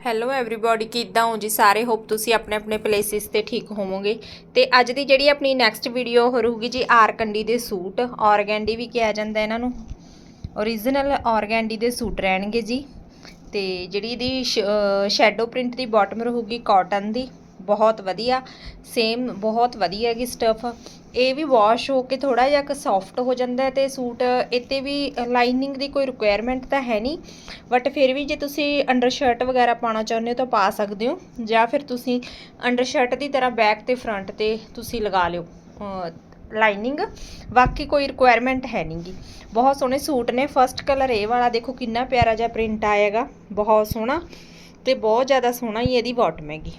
Hello everybody ਕਿੱਦਾਂ ਹੋ ਜੀ ਸਾਰੇ? ਹੋਪ ਤੁਸੀਂ ਆਪਣੇ ਆਪਣੇ ਪਲੇਸਿਸ ਤੇ ਠੀਕ ਹੋਵੋਗੇ। ਤੇ ਅੱਜ ਦੀ ਜਿਹੜੀ ਆਪਣੀ ਨੈਕਸਟ ਵੀਡੀਓ ਹੋ ਰਹੂਗੀ ਜੀ ਆਰਕੰਡੀ ਦੇ ਸੂਟ। ਔਰਗੈਂਡੀ ਵੀ ਕਿਹਾ ਜਾਂਦਾ ਇਹਨਾਂ ਨੂੰ। ਓਰੀਜਨਲ ਔਰਗੈਂਡੀ ਦੇ ਸੂਟ ਰਹਿਣਗੇ ਜੀ। ਤੇ ਜਿਹੜੀ ਇਹਦੀ ਸ਼ੈਡੋ ਪ੍ਰਿੰਟ ਦੀ ਬਾਟਮ ਰਹੂਗੀ ਕਾਟਨ ਦੀ। ਬਹੁਤ ਵਧੀਆ। ਸੇਮ ਬਹੁਤ ਵਧੀਆ ਹੈਗੀ ਸਟਫ ਇਹ ਵੀ ਵਾਸ਼ ਹੋ ਕੇ ਥੋੜਾ ਜਿਹਾ ਕਿ ਸੌਫਟ ਹੋ ਜਾਂਦਾ ਹੈ ਤੇ ਸੂਟ ਇੱਥੇ ਵੀ ਲਾਈਨਿੰਗ ਦੀ ਕੋਈ ਰਿਕੁਆਇਰਮੈਂਟ ਤਾਂ ਹੈ ਨਹੀਂ। ਬਟ ਫਿਰ ਵੀ ਜੇ ਤੁਸੀਂ ਅੰਡਰ ਸ਼ਰਟ ਵਗੈਰਾ ਪਾਉਣਾ ਚਾਹੁੰਦੇ ਹੋ ਤਾਂ ਪਾ ਸਕਦੇ ਹੋ, ਜਾਂ ਫਿਰ ਤੁਸੀਂ ਅੰਡਰ ਸ਼ਰਟ ਦੀ ਤਰ੍ਹਾਂ ਬੈਕ ਤੇ ਫਰੰਟ ਤੇ ਤੁਸੀਂ ਲਗਾ ਲਿਓ ਲਾਈਨਿੰਗ ਬਾਕੀ ਕੋਈ ਰਿਕੁਆਇਰਮੈਂਟ ਹੈ ਨਹੀਂਗੀ ਬਹੁਤ ਸੋਹਣੇ ਸੂਟ ਨੇ। ਫਰਸਟ ਕਲਰ ਇਹ ਵਾਲਾ ਦੇਖੋ ਕਿੰਨਾ ਪਿਆਰਾ ਜਿਹਾ ਪ੍ਰਿੰਟ ਆਏਗਾ। ਬਹੁਤ ਸੋਹਣਾ ਤੇ ਬਹੁਤ ਜ਼ਿਆਦਾ ਸੋਹਣਾ ਹੀ ਇਹਦੀ ਬਾਟਮ ਹੈਗੀ।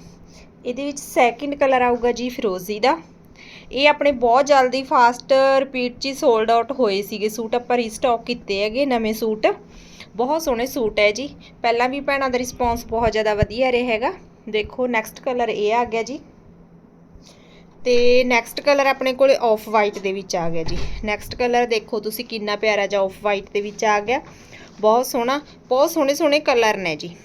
ਇਹਦੇ ਵਿੱਚ ਸੈਕਿੰਡ ਕਲਰ ਆਊਗਾ ਜੀ ਫਿਰੋਜ਼ੀ ਦਾ। ਇਹ ਆਪਣੇ ਬਹੁਤ ਜਲਦੀ ਫਾਸਟ ਰਿਪੀਟ 'ਚ ਹੀ ਸੋਲਡ ਆਊਟ ਹੋਏ ਸੀਗੇ। ਸੂਟ ਆਪਾਂ ਰੀਸਟਾਕ ਕੀਤੇ ਹੈਗੇ ਨਵੇਂ ਸੂਟ। ਬਹੁਤ ਸੋਹਣੇ ਸੂਟ ਹੈ ਜੀ। ਪਹਿਲਾਂ ਵੀ ਭੈਣਾਂ ਦਾ ਰਿਸਪੌਂਸ ਬਹੁਤ ਜ਼ਿਆਦਾ ਵਧੀਆ ਰਿਹਾ ਹੈਗਾ। ਦੇਖੋ ਨੈਕਸਟ ਕਲਰ ਇਹ ਆ ਗਿਆ ਜੀ। ਤੇ ਨੈਕਸਟ ਕਲਰ ਆਪਣੇ ਕੋਲੇ ਆਫ ਵਾਈਟ ਦੇ ਵਿੱਚ ਆ ਗਿਆ ਜੀ। ਨੈਕਸਟ ਕਲਰ ਦੇਖੋ ਤੁਸੀਂ ਕਿੰਨਾ ਪਿਆਰਾ ਜਿਹਾ ਆਫ ਵਾਈਟ ਦੇ ਵਿੱਚ ਆ ਗਿਆ। ਬਹੁਤ ਸੋਹਣਾ, ਬਹੁਤ ਸੋਹਣੇ ਸੋਹਣੇ ਕਲਰ ਨੇ ਜੀ।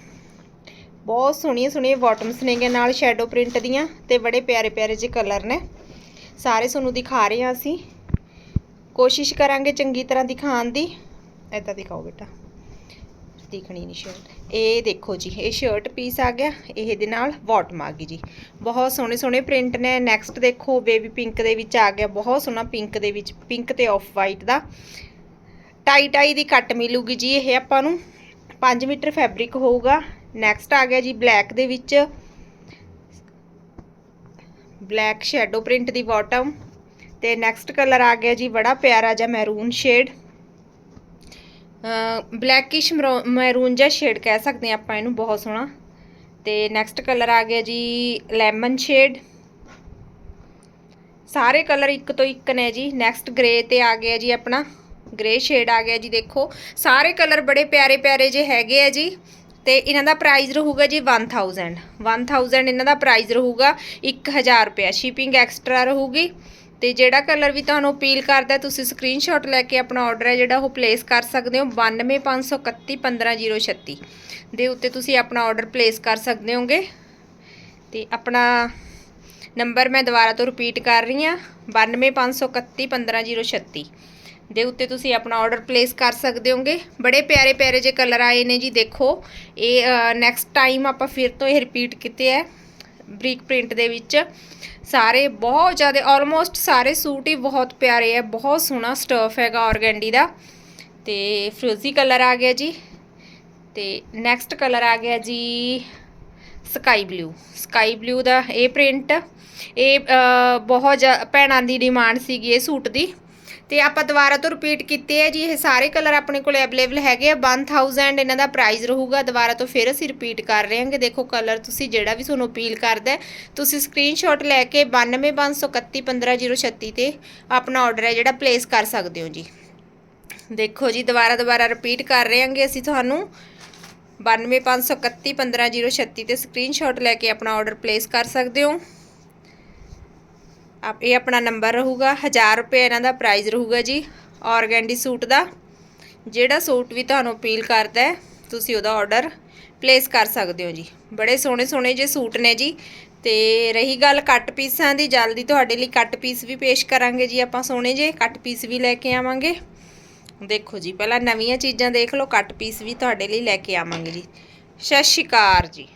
ਬਹੁਤ ਸੋਹਣੀਆਂ ਸੋਹਣੀਆਂ ਬਾਟਮਸ ਨੇਗੇ ਨਾਲ ਸ਼ੈਡੋ ਪ੍ਰਿੰਟ ਦੀਆਂ ਤੇ ਬੜੇ ਪਿਆਰੇ ਪਿਆਰੇ ਜਿਹੇ ਕਲਰ ਨੇ। ਸਾਰੇ ਤੁਹਾਨੂੰ ਦਿਖਾ ਰਹੇ ਹਾਂ ਅਸੀਂ। ਕੋਸ਼ਿਸ਼ ਕਰਾਂਗੇ ਚੰਗੀ ਤਰ੍ਹਾਂ ਦਿਖਾਉਣ ਦੀ। ਐਦਾਂ ਦਿਖਾਓ ਬੇਟਾ। ਦਿਖਣੀ ਨਹੀਂ ਸ਼ਰਟ ਇਹ ਦੇਖੋ ਜੀ, ਇਹ ਸ਼ਰਟ ਪੀਸ ਆ ਗਿਆ। ਇਹ ਦੇ ਨਾਲ ਬਾਟਮ ਆ ਗਈ ਜੀ। ਬਹੁਤ ਸੋਹਣੇ ਸੋਹਣੇ ਪ੍ਰਿੰਟ ਨੇ। ਨੈਕਸਟ ਦੇਖੋ ਬੇਬੀ ਪਿੰਕ ਦੇ ਵਿੱਚ ਆ ਗਿਆ। ਬਹੁਤ ਸੋਹਣਾ ਪਿੰਕ ਦੇ ਵਿੱਚ ਪਿੰਕ ਤੇ ਆਫ ਵਾਈਟ ਦਾ। ਟਾਈ ਟਾਈ ਦੀ ਕੱਟ ਮਿਲੂਗੀ ਜੀ ਇਹ ਆਪਾਂ ਨੂੰ। 5 ਮੀਟਰ ਫੈਬਰਿਕ ਹੋਊਗਾ। ਨੈਕਸਟ ਆ ਗਿਆ ਜੀ ਬਲੈਕ ਦੇ ਵਿੱਚ। ਬਲੈਕ ਸ਼ੈਡੋ ਪ੍ਰਿੰਟ ਦੀ ਬਾਟਮ। ਤੇ ਨੈਕਸਟ ਕਲਰ ਆ ਗਿਆ ਜੀ, ਬੜਾ ਪਿਆਰਾ ਜਿਹਾ ਮੈਰੂਨ ਸ਼ੇਡ। ਬਲੈਕਿਸ਼ ਮੈਰੂਨ ਜਿਹਾ ਸ਼ੇਡ ਕਹਿ ਸਕਦੇ ਹਾਂ ਆਪਾਂ ਇਹਨੂੰ, ਬਹੁਤ ਸੋਹਣਾ। ਤੇ ਨੈਕਸਟ ਕਲਰ ਆ ਗਿਆ ਜੀ, ਲੈਮਨ ਸ਼ੇਡ। ਸਾਰੇ ਕਲਰ ਇੱਕ ਤੋਂ ਇੱਕ ਨੇ ਜੀ। ਨੈਕਸਟ ਗ੍ਰੇ ਤੇ ਆ ਗਿਆ ਜੀ ਆਪਣਾ। ਗ੍ਰੇ ਸ਼ੇਡ ਆ ਗਿਆ ਜੀ, ਦੇਖੋ। ਸਾਰੇ ਕਲਰ ਬੜੇ ਪਿਆਰੇ ਪਿਆਰੇ ਜੇ ਹੈਗੇ ਆ ਜੀ। ਤੇ ਇਹਨਾਂ ਦਾ ਪ੍ਰਾਈਸ ਰਹੂਗਾ ਜੀ 1000 1000 ਇਹਨਾਂ ਦਾ ਪ੍ਰਾਈਸ ਰਹੂਗਾ 1000 ਰੁਪਏ ਸ਼ਿਪਿੰਗ ਐਕਸਟਰਾ ਰਹੂਗੀ। ਤੇ ਜਿਹੜਾ ਕਲਰ ਵੀ ਤੁਹਾਨੂੰ ਅਪੀਲ ਕਰਦਾ, ਤੁਸੀਂ ਸਕਰੀਨਸ਼ਾਟ ਲੈ ਕੇ ਆਪਣਾ ਆਰਡਰ ਹੈ ਜਿਹੜਾ ਉਹ ਪਲੇਸ ਕਰ ਸਕਦੇ ਹੋ। 9251315036 ਦੇ ਉੱਤੇ ਤੁਸੀਂ ਆਪਣਾ ਆਰਡਰ ਪਲੇਸ ਕਰ ਸਕਦੇ ਹੋਗੇ। ਤੇ ਆਪਣਾ ਨੰਬਰ ਮੈਂ ਦੁਬਾਰਾ ਤੋਂ ਰਿਪੀਟ ਕਰ ਰਹੀ ਹਾਂ। 9251315036 ਦੇ ਉੱਤੇ ਤੁਸੀਂ ਆਪਣਾ ਆਰਡਰ ਪਲੇਸ ਕਰ ਸਕਦੇ ਹੋਗੇ। ਬੜੇ ਪਿਆਰੇ ਪਿਆਰੇ ਜੇ ਕਲਰ ਆਏ ਨੇ ਜੀ, ਦੇਖੋ। ਇਹ ਨੈਕਸਟ ਟਾਈਮ ਆਪਾਂ ਫਿਰ ਤੋਂ ਇਹ ਰਿਪੀਟ ਕੀਤੇ ਹੈ ਬਰੀਕ ਪ੍ਰਿੰਟ ਦੇ ਵਿੱਚ। ਸਾਰੇ ਬਹੁਤ ਜ਼ਿਆਦਾ ਆਲਮੋਸਟ ਸਾਰੇ ਸੂਟ ਹੀ ਬਹੁਤ ਪਿਆਰੇ ਹੈ ਬਹੁਤ ਸੋਹਣਾ ਸਟਫ ਹੈਗਾ ਔਰਗੈਂਡੀ ਦਾ। ਤੇ ਫਰੋਜ਼ੀ ਕਲਰ ਆ ਗਿਆ ਜੀ। ਤੇ ਨੈਕਸਟ ਕਲਰ ਆ ਗਿਆ ਜੀ ਸਕਾਈ ਬਲੂ ਸਕਾਈ ਬਲੂ ਦਾ ਇਹ ਪ੍ਰਿੰਟ ਇਹ ਬਹੁਤ ਭੈਣਾਂ ਦੀ ਡਿਮਾਂਡ ਸੀਗੀ ਇਹ ਸੂਟ ਦੀ। ਤੇ ਆਪਾਂ ਦੁਬਾਰਾ ਤੋਂ ਰਿਪੀਟ ਕੀਤੇ ਆ ਜੀ, ਇਹ ਸਾਰੇ ਕਲਰ ਆਪਣੇ ਕੋਲ ਅਵੇਲੇਬਲ ਹੈਗੇ ਆ 1000 ਇਹਨਾਂ ਦਾ ਪ੍ਰਾਈਸ ਰਹੂਗਾ, ਦੁਬਾਰਾ ਤੋਂ ਫਿਰ ਅਸੀਂ ਰਿਪੀਟ ਕਰ ਰਹੇ ਹਾਂਗੇ। ਦੇਖੋ ਕਲਰ ਤੁਸੀਂ ਜਿਹੜਾ ਵੀ ਤੁਹਾਨੂੰ ਅਪੀਲ ਕਰਦਾ ਤੁਸੀਂ ਸਕਰੀਨਸ਼ਾਟ ਲੈ ਕੇ 9251315036 ਤੇ ਆਪਣਾ ਆਰਡਰ ਹੈ ਜਿਹੜਾ ਪਲੇਸ ਕਰ ਸਕਦੇ ਹੋ ਜੀ। ਦੇਖੋ ਜੀ, ਦੁਬਾਰਾ ਦੁਬਾਰਾ ਰਿਪੀਟ ਕਰ ਰਹੇ ਹਾਂਗੇ ਅਸੀਂ ਤੁਹਾਨੂੰ। 9251315036 ਤੇ ਸਕਰੀਨਸ਼ਾਟ ਲੈ ਕੇ ਆਪਣਾ ਆਰਡਰ ਪਲੇਸ ਕਰ ਸਕਦੇ ਹੋ। ਇਹ ਆਪਣਾ ਨੰਬਰ ਰਹੂਗਾ। 1000 ਰੁਪਏ ਇਹਨਾਂ ਦਾ ਪ੍ਰਾਈਸ ਰਹੂਗਾ ਜੀ। ਔਰਗੈਂਡੀ ਸੂਟ ਦਾ। ਜਿਹੜਾ ਸੂਟ ਵੀ ਤੁਹਾਨੂੰ ਅਪੀਲ ਕਰਦਾ ਹੈ, ਤੁਸੀਂ ਉਹਦਾ ਆਰਡਰ ਪਲੇਸ ਕਰ ਸਕਦੇ ਹੋ ਜੀ। ਬੜੇ ਸੋਹਣੇ ਸੋਹਣੇ ਜੇ ਸੂਟ ਨੇ ਜੀ। ਤੇ ਰਹੀ ਗੱਲ ਕੱਟ ਪੀਸਾਂ ਦੀ, ਜਲਦੀ ਤੁਹਾਡੇ ਲਈ ਕੱਟ ਪੀਸ ਵੀ ਪੇਸ਼ ਕਰਾਂਗੇ ਜੀ ਆਪਾਂ ਸੋਹਣੇ ਜੇ। ਕੱਟ ਪੀਸ ਵੀ ਲੈ ਕੇ ਆਵਾਂਗੇ। ਦੇਖੋ ਜੀ, ਪਹਿਲਾਂ ਨਵੀਆਂ ਚੀਜ਼ਾਂ ਦੇਖ ਲਓ ਕੱਟ ਪੀਸ ਵੀ ਤੁਹਾਡੇ ਲਈ ਲੈ ਕੇ ਆਵਾਂਗੇ ਜੀ। ਸਤਿ ਸ਼੍ਰੀ ਅਕਾਲ ਜੀ।